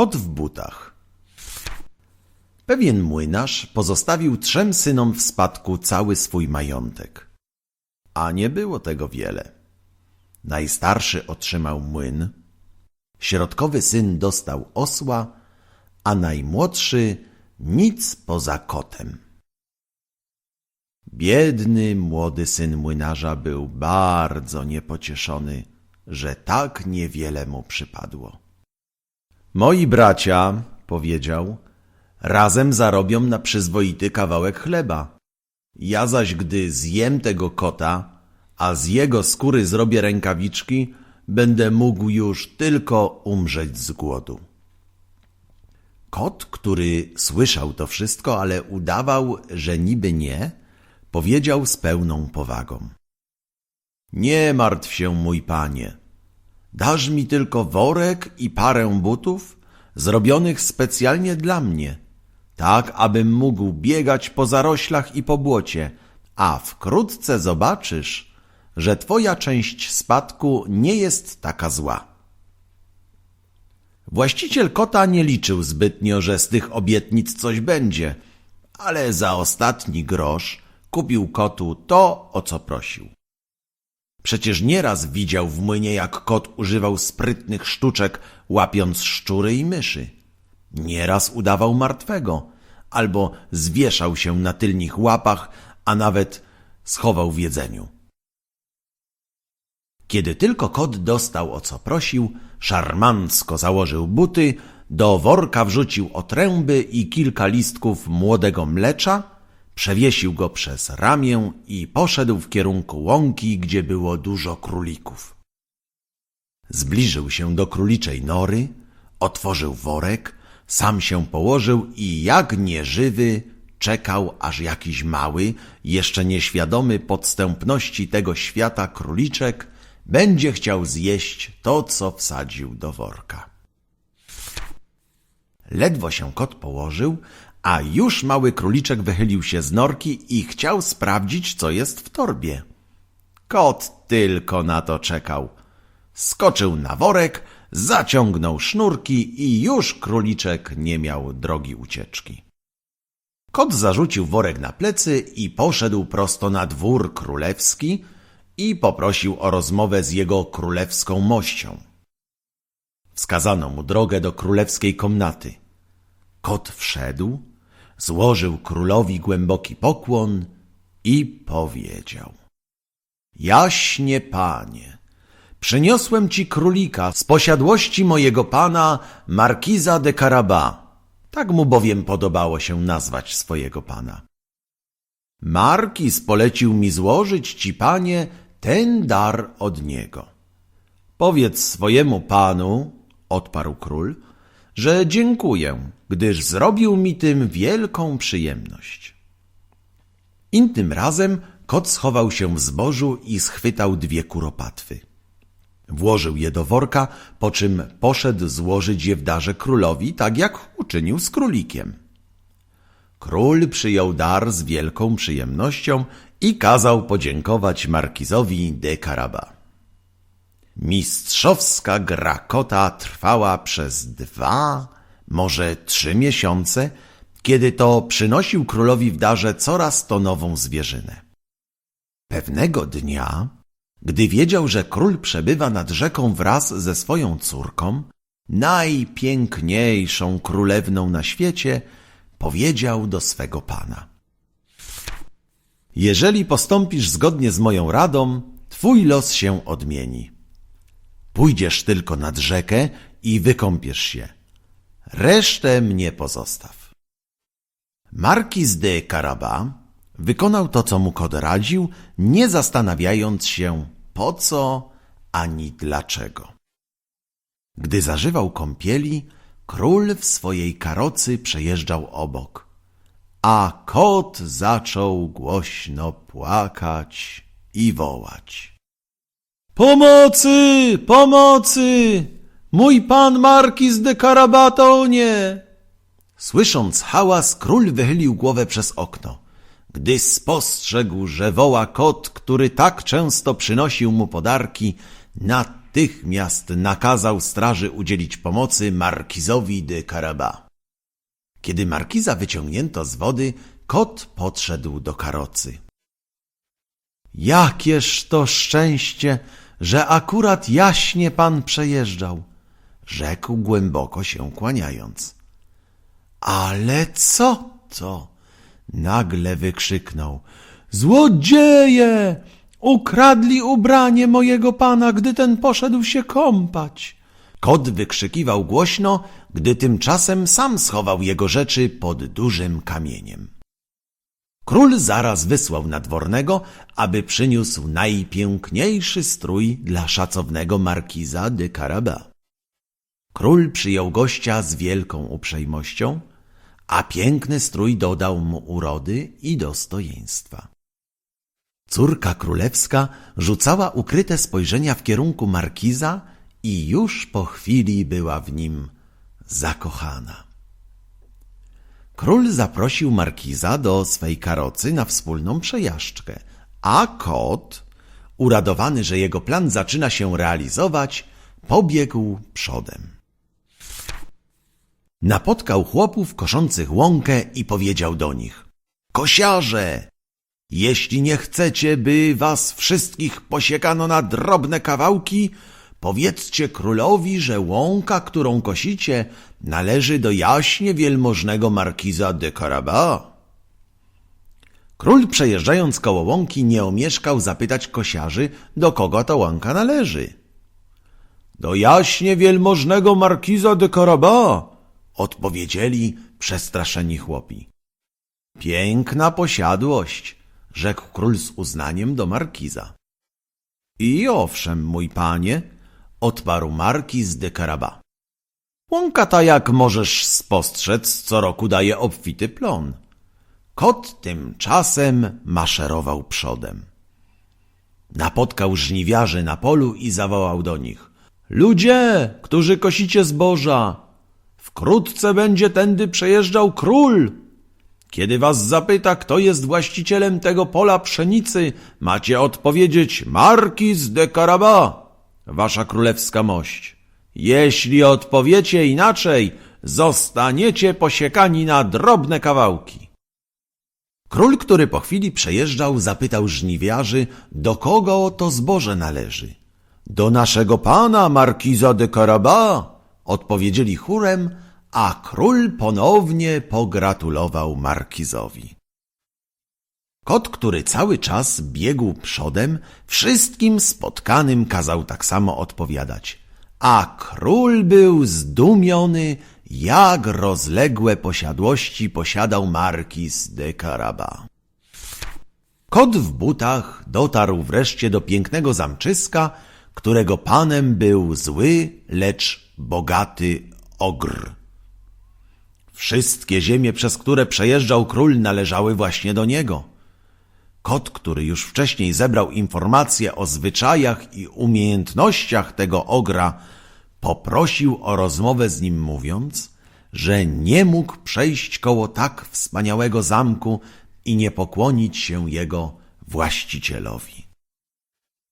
Kot w butach. Pewien młynarz pozostawił trzem synom w spadku cały swój majątek. A nie było tego wiele. Najstarszy otrzymał młyn, środkowy syn dostał osła, a najmłodszy nic poza kotem. Biedny młody syn młynarza był bardzo niepocieszony, że tak niewiele mu przypadło. Moi bracia, powiedział, razem zarobią na przyzwoity kawałek chleba. Ja zaś, gdy zjem tego kota, a z jego skóry zrobię rękawiczki, będę mógł już tylko umrzeć z głodu. Kot, który słyszał to wszystko, ale udawał, że niby nie, powiedział z pełną powagą. Nie martw się, mój panie. Dasz mi tylko worek i parę butów, zrobionych specjalnie dla mnie, tak abym mógł biegać po zaroślach i po błocie, a wkrótce zobaczysz, że twoja część spadku nie jest taka zła. Właściciel kota nie liczył zbytnio, że z tych obietnic coś będzie, ale za ostatni grosz kupił kotu to, o co prosił. Przecież nieraz widział w młynie, jak kot używał sprytnych sztuczek, łapiąc szczury i myszy. Nieraz udawał martwego, albo zwieszał się na tylnych łapach, a nawet schował w jedzeniu. Kiedy tylko kot dostał o co prosił, szarmancko założył buty, do worka wrzucił otręby i kilka listków młodego mlecza, przewiesił go przez ramię i poszedł w kierunku łąki, gdzie było dużo królików. Zbliżył się do króliczej nory, otworzył worek, sam się położył i jak nieżywy czekał, aż jakiś mały, jeszcze nieświadomy podstępności tego świata króliczek będzie chciał zjeść to, co wsadził do worka. Ledwo się kot położył, a już mały króliczek wychylił się z norki i chciał sprawdzić, co jest w torbie. Kot tylko na to czekał. Skoczył na worek, zaciągnął sznurki i już króliczek nie miał drogi ucieczki. Kot zarzucił worek na plecy i poszedł prosto na dwór królewski i poprosił o rozmowę z jego królewską mością. Wskazano mu drogę do królewskiej komnaty. Kot wszedł, złożył królowi głęboki pokłon i powiedział. Jaśnie panie, przyniosłem ci królika z posiadłości mojego pana markiza de Caraba. Tak mu bowiem podobało się nazwać swojego pana. Markiz polecił mi złożyć ci, panie, ten dar od niego. Powiedz swojemu panu, odparł król, że dziękuję, gdyż zrobił mi tym wielką przyjemność. Innym razem kot schował się w zbożu i schwytał dwie kuropatwy. Włożył je do worka, po czym poszedł złożyć je w darze królowi, tak jak uczynił z królikiem. Król przyjął dar z wielką przyjemnością i kazał podziękować markizowi de Caraba. Mistrzowska gra kota trwała przez dwa, może trzy miesiące, kiedy to przynosił królowi w darze coraz to nową zwierzynę. Pewnego dnia, gdy wiedział, że król przebywa nad rzeką wraz ze swoją córką, najpiękniejszą królewną na świecie, powiedział do swego pana. Jeżeli postąpisz zgodnie z moją radą, twój los się odmieni. Pójdziesz tylko nad rzekę i wykąpiesz się. Resztę mnie pozostaw. Markiz de Caraba wykonał to, co mu kot radził, nie zastanawiając się po co ani dlaczego. Gdy zażywał kąpieli, król w swojej karocy przejeżdżał obok, a kot zaczął głośno płakać i wołać. Pomocy! Pomocy! Mój pan Markiz de Carabatonie! Słysząc hałas, król wychylił głowę przez okno. Gdy spostrzegł, że woła kot, który tak często przynosił mu podarki, natychmiast nakazał straży udzielić pomocy markizowi de Caraba. Kiedy markiza wyciągnięto z wody, kot podszedł do karocy. Jakież to szczęście, że akurat jaśnie pan przejeżdżał, rzekł głęboko się kłaniając. Ale co to? Nagle wykrzyknął. Złodzieje! Ukradli ubranie mojego pana, gdy ten poszedł się kąpać. Kot wykrzykiwał głośno, gdy tymczasem sam schował jego rzeczy pod dużym kamieniem. Król zaraz wysłał nadwornego, aby przyniósł najpiękniejszy strój dla szacownego markiza de Caraba. Król przyjął gościa z wielką uprzejmością, a piękny strój dodał mu urody i dostojeństwa. Córka królewska rzucała ukryte spojrzenia w kierunku markiza i już po chwili była w nim zakochana. Król zaprosił markiza do swej karocy na wspólną przejażdżkę, a kot, uradowany, że jego plan zaczyna się realizować, pobiegł przodem. Napotkał chłopów koszących łąkę i powiedział do nich – Kosiarze, jeśli nie chcecie, by was wszystkich posiekano na drobne kawałki, powiedzcie królowi, że łąka, którą kosicie, należy do jaśnie wielmożnego markiza de Caraba. Król przejeżdżając koło łąki nie omieszkał zapytać kosiarzy, do kogo ta łąka należy. Do jaśnie wielmożnego markiza de Caraba, odpowiedzieli przestraszeni chłopi. Piękna posiadłość, rzekł król z uznaniem do markiza. I owszem, mój panie, odparł markiz de Caraba. Łąka ta, jak możesz spostrzec, co roku daje obfity plon. Kot tymczasem maszerował przodem. Napotkał żniwiarzy na polu i zawołał do nich. Ludzie, którzy kosicie zboża, wkrótce będzie tędy przejeżdżał król. Kiedy was zapyta, kto jest właścicielem tego pola pszenicy, macie odpowiedzieć Markiz de Caraba, wasza królewska mość. Jeśli odpowiecie inaczej, zostaniecie posiekani na drobne kawałki. Król, który po chwili przejeżdżał, zapytał żniwiarzy, do kogo to zboże należy. Do naszego pana, markiza de Caraba, odpowiedzieli chórem, a król ponownie pogratulował markizowi. Kot, który cały czas biegł przodem, wszystkim spotkanym kazał tak samo odpowiadać, a król był zdumiony, jak rozległe posiadłości posiadał markiz de Caraba. Kot w butach dotarł wreszcie do pięknego zamczyska, którego panem był zły, lecz bogaty ogr. Wszystkie ziemie, przez które przejeżdżał król, należały właśnie do niego. Kot, który już wcześniej zebrał informacje o zwyczajach i umiejętnościach tego ogra, poprosił o rozmowę z nim, mówiąc, że nie mógł przejść koło tak wspaniałego zamku i nie pokłonić się jego właścicielowi.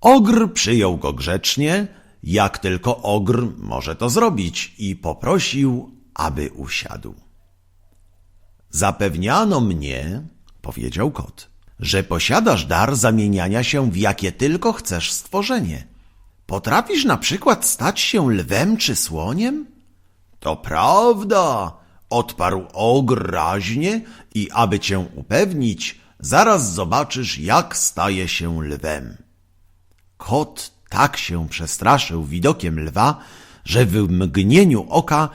Ogr przyjął go grzecznie, jak tylko ogr może to zrobić, i poprosił, aby usiadł. Zapewniano mnie, powiedział kot, że posiadasz dar zamieniania się w jakie tylko chcesz stworzenie. Potrafisz na przykład stać się lwem czy słoniem? To prawda, odparł ogr raźnie i aby cię upewnić, zaraz zobaczysz, jak staje się lwem. Kot tak się przestraszył widokiem lwa, że w mgnieniu oka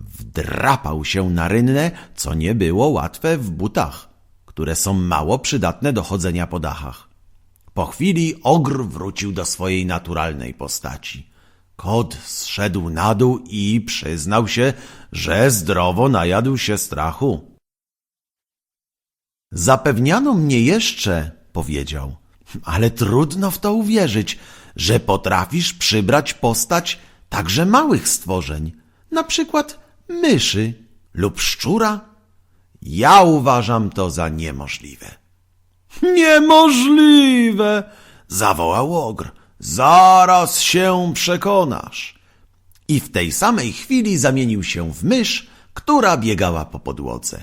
wdrapał się na rynnę, co nie było łatwe w butach, które są mało przydatne do chodzenia po dachach. Po chwili ogr wrócił do swojej naturalnej postaci. Kot zszedł na dół i przyznał się, że zdrowo najadł się strachu. Zapewniano mnie jeszcze, powiedział, ale trudno w to uwierzyć, że potrafisz przybrać postać także małych stworzeń, na przykład myszy lub szczura? Ja uważam to za niemożliwe. Niemożliwe! zawołał ogr. Zaraz się przekonasz. I w tej samej chwili zamienił się w mysz, która biegała po podłodze.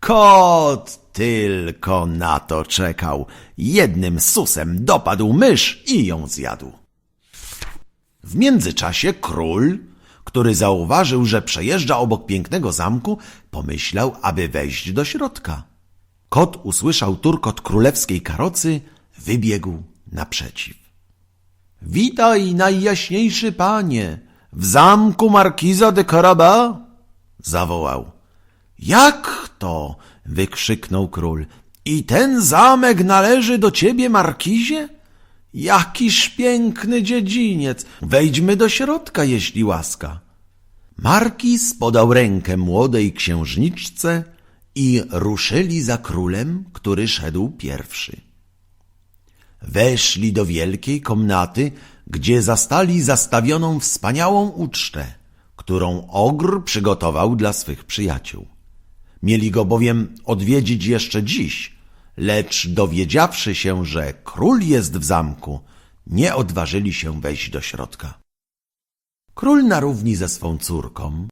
Kot tylko na to czekał. Jednym susem dopadł mysz i ją zjadł. W międzyczasie król, który zauważył, że przejeżdża obok pięknego zamku, pomyślał, aby wejść do środka. Kot usłyszał turkot królewskiej karocy, wybiegł naprzeciw. Witaj, najjaśniejszy panie, w zamku markiza de Caraba? zawołał. Jak to? wykrzyknął król. I ten zamek należy do ciebie, markizie? Jakiż piękny dziedziniec! Wejdźmy do środka, jeśli łaska. Markiz podał rękę młodej księżniczce i ruszyli za królem, który szedł pierwszy. Weszli do wielkiej komnaty, gdzie zastali zastawioną wspaniałą ucztę, którą ogr przygotował dla swych przyjaciół. Mieli go bowiem odwiedzić jeszcze dziś, lecz dowiedziawszy się, że król jest w zamku, nie odważyli się wejść do środka. Król na równi ze swą córką,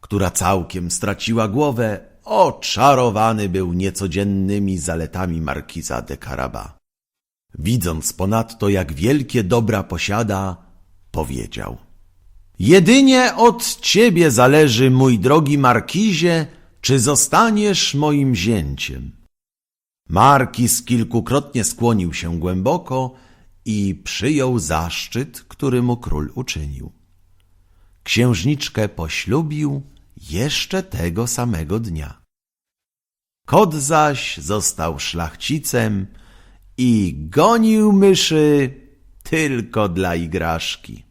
która całkiem straciła głowę, oczarowany był niecodziennymi zaletami markiza de Caraba. Widząc ponadto, jak wielkie dobra posiada, powiedział Jedynie od ciebie zależy, mój drogi markizie, czy zostaniesz moim zięciem. Markiz kilkukrotnie skłonił się głęboko i przyjął zaszczyt, który mu król uczynił. Księżniczkę poślubił jeszcze tego samego dnia. Kot zaś został szlachcicem i gonił myszy tylko dla igraszki.